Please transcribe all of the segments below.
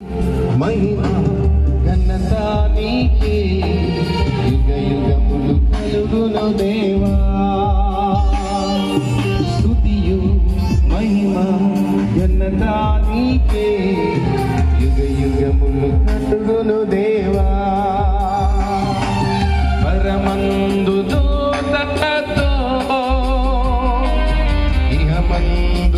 మహిమ ఘనత నీకే. యుగ యుగములు కలుగును దేవా. స్తుతియు మహిమ ఘనత నీకే. యుగ యుగములు కలుగును దేవా. పరమందు ఇహమందు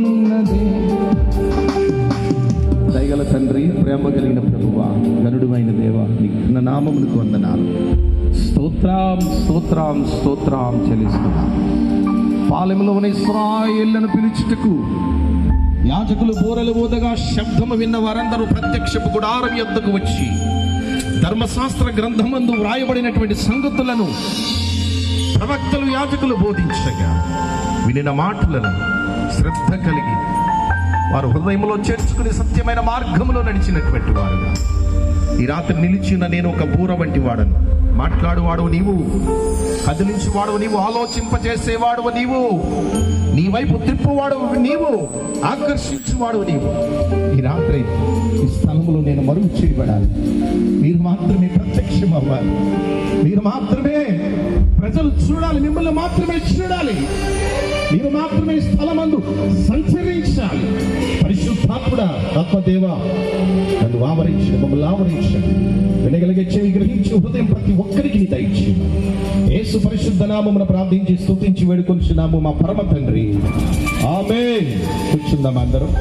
కొనియాడబడుతున్న దయగల తండ్రి ప్రేమ కలిగిన ప్రభువా గరుడుమైన దేవ నీకు నా నామమునకు వందనాలు. స్తోత్రం స్తోత్రం స్తోత్రం చెల్లిస్తున్నా. పాలెంలో ఉన్న ఇస్రాయేళ్ళను పిలుచుటకు యాజకులు బోరలు ఊదగా శబ్దము విన్న వారందరూ ప్రత్యక్షపు గుడారం యొద్దకు వచ్చి ధర్మశాస్త్ర గ్రంథమందు వ్రాయబడినటువంటి సంగతులను ప్రవక్తలు యాజకులు బోధించగా వినిన మాటలను శ్రద్ధ కలిగి వారు హృదయంలో చేర్చుకుని సత్యమైన మార్గంలో నడిచినటువంటి వారుగా. ఈ రాత్రి నిలిచిన నేను ఒక బూర వంటి వాడను. మాట్లాడువాడు నీవు కదిలించువాడు నీవు ఆలోచింపజేసేవాడు నీవు నీ వైపు తిప్పువాడు నీవు ఆకర్షించువాడు నీవు. ఈ రాత్రి ఈ స్థలంలో నేను మరుగు చేయబడాలి. మీరు మాత్రమే ప్రత్యక్షం అవ్వాలి. మీరు మాత్రమే ప్రజలు చూడాలి మిమ్మల్ని మాత్రమే చూడాలి. మీరు మాత్రమే స్థలమందు సంచరించాలి. పరిశుద్ధాత్ముడ ఆత్మదేవ నన్ను ఆవరించండి మమ్మల్ని ఆవరించండి వినగలిగే చెవి గ్రహించి హృదయం ప్రతి ఒక్కరికి నీ దయచేయండి యేసు పరిశుద్ధ నామమున ప్రార్థించి స్తుతించి వేడుకొంచున్నాము మా పరమ తండ్రి. ఆమె కూర్చుందాం అందరం?